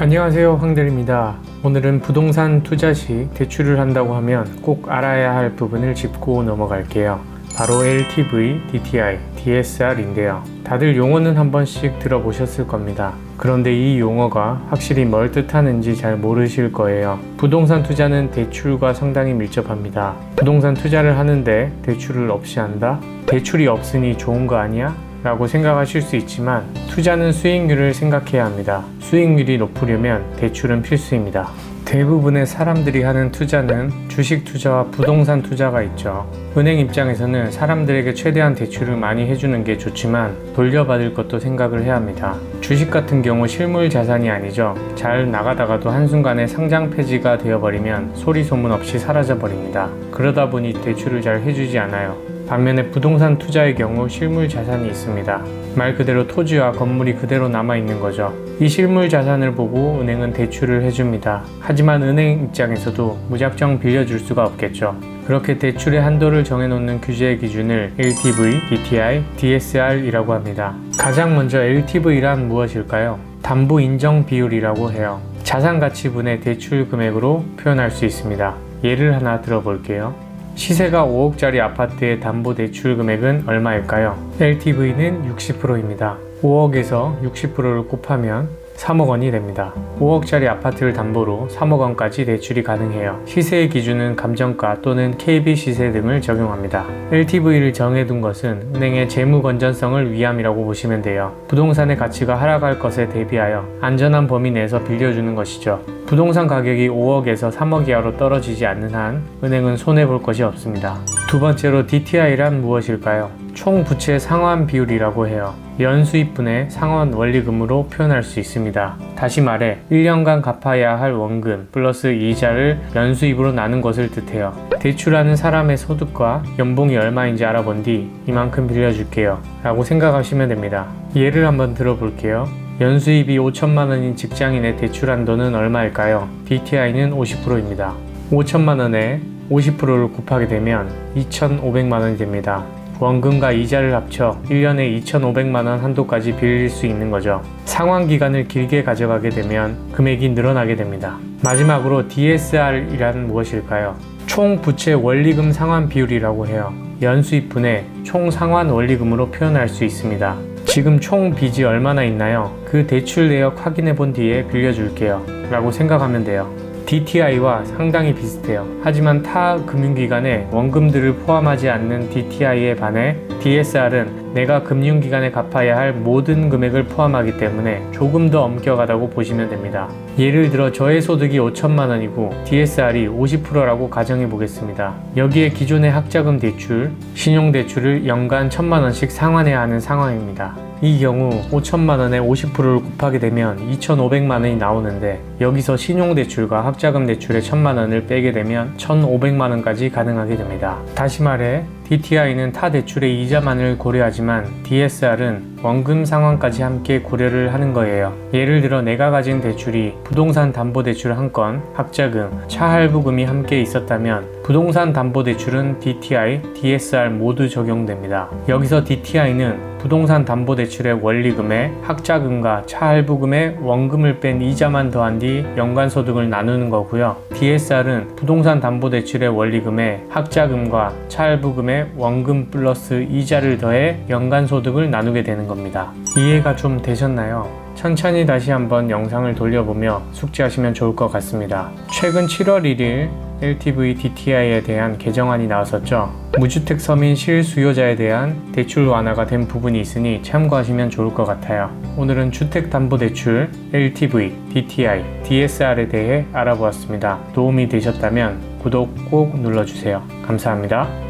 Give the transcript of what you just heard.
안녕하세요 황들입니다. 오늘은 부동산 투자 시 대출을 한다고 하면 꼭 알아야 할 부분을 짚고 넘어갈게요. 바로 LTV, DTI, DSR인데요. 다들 용어는 한 번씩 들어보셨을 겁니다. 그런데 이 용어가 확실히 뭘 뜻하는지 잘 모르실 거예요. 부동산 투자는 대출과 상당히 밀접합니다. 부동산 투자를 하는데 대출을 없이 한다? 대출이 없으니 좋은 거 아니야? 라고 생각하실 수 있지만 투자는 수익률을 생각해야 합니다. 수익률이 높으려면 대출은 필수입니다. 대부분의 사람들이 하는 투자는 주식 투자와 부동산 투자가 있죠. 은행 입장에서는 사람들에게 최대한 대출을 많이 해주는 게 좋지만 돌려받을 것도 생각을 해야 합니다. 주식 같은 경우 실물 자산이 아니죠. 잘 나가다가도 한순간에 상장 폐지가 되어버리면 소리 소문 없이 사라져 버립니다. 그러다 보니 대출을 잘 해주지 않아요. 반면에 부동산 투자의 경우 실물 자산이 있습니다. 말 그대로 토지와 건물이 그대로 남아 있는 거죠. 이 실물 자산을 보고 은행은 대출을 해줍니다. 하지만 은행 입장에서도 무작정 빌려줄 수가 없겠죠. 그렇게 대출의 한도를 정해놓는 규제 기준을 LTV, DTI, DSR이라고 합니다. 가장 먼저 LTV란 무엇일까요? 담보 인정 비율이라고 해요. 자산 가치분의 대출 금액으로 표현할 수 있습니다. 예를 하나 들어볼게요. 시세가 5억짜리 아파트의 담보 대출 금액은 얼마일까요? LTV는 60%입니다. 5억에서 60%를 곱하면 3억 원이 됩니다. 5억짜리 아파트를 담보로 3억 원까지 대출이 가능해요. 시세의 기준은 감정가 또는 KB 시세 등을 적용합니다. LTV를 정해둔 것은 은행의 재무 건전성을 위함이라고 보시면 돼요. 부동산의 가치가 하락할 것에 대비하여 안전한 범위 내에서 빌려주는 것이죠. 부동산 가격이 5억에서 3억 이하로 떨어지지 않는 한 은행은 손해 볼 것이 없습니다. 두 번째로 DTI란 무엇일까요? 총 부채 상환 비율이라고 해요. 연수입분의 상환 원리금으로 표현할 수 있습니다. 다시 말해 1년간 갚아야 할 원금 플러스 이자를 연수입으로 나눈 것을 뜻해요. 대출하는 사람의 소득과 연봉이 얼마인지 알아본 뒤 이만큼 빌려줄게요. 라고 생각하시면 됩니다. 예를 한번 들어볼게요. 연수입이 5천만 원인 직장인의 대출 한도는 얼마일까요? DTI는 50%입니다. 5천만 원에 50%를 곱하게 되면 2,500만 원이 됩니다. 원금과 이자를 합쳐 1년에 2,500만 원 한도까지 빌릴 수 있는 거죠. 상환 기간을 길게 가져가게 되면 금액이 늘어나게 됩니다. 마지막으로 DSR이란 무엇일까요? 총 부채 원리금 상환 비율이라고 해요. 연수입분의 총 상환 원리금으로 표현할 수 있습니다. 지금 총 빚이 얼마나 있나요? 그 대출 내역 확인해 본 뒤에 빌려줄게요. 라고 생각하면 돼요. DTI와 상당히 비슷해요. 하지만 타 금융기관에 원금들을 포함하지 않는 DTI에 반해 DSR은 내가 금융기관에 갚아야 할 모든 금액을 포함하기 때문에 조금 더 엄격하다고 보시면 됩니다. 예를 들어 저의 소득이 5천만 원이고 DSR이 50%라고 가정해 보겠습니다. 여기에 기존의 학자금 대출, 신용대출을 연간 1천만 원씩 상환해야 하는 상황입니다. 이 경우 5천만 원에 50%를 곱하게 되면 2,500만 원이 나오는데 여기서 신용대출과 학자금 대출의 1천만 원을 빼게 되면 1,500만 원까지 가능하게 됩니다. 다시 말해 DTI는 타 대출의 이자만을 고려하지만 DSR은 원금 상환까지 함께 고려를 하는 거예요. 예를 들어 내가 가진 대출이 부동산 담보 대출 한 건, 학자금, 차 할부금이 함께 있었다면 부동산 담보 대출은 DTI, DSR 모두 적용됩니다. 여기서 DTI는 부동산 담보 대출의 원리금에 학자금과 차 할부금에 원금을 뺀 이자만 더한 뒤 연간 소득을 나누는 거고요. DSR은 부동산 담보 대출의 원리금에 학자금과 차 할부금에 원금 플러스 이자를 더해 연간 소득을 나누게 되는 겁니다. 이해가 좀 되셨나요? 천천히 다시 한번 영상을 돌려보며 숙지하시면 좋을 것 같습니다. 최근 7월 1일 LTV DTI에 대한 개정안이 나왔었죠. 무주택 서민 실수요자에 대한 대출 완화가 된 부분이 있으니 참고하시면 좋을 것 같아요. 오늘은 주택담보대출, LTV, DTI, DSR에 대해 알아보았습니다. 도움이 되셨다면 구독 꼭 눌러주세요. 감사합니다.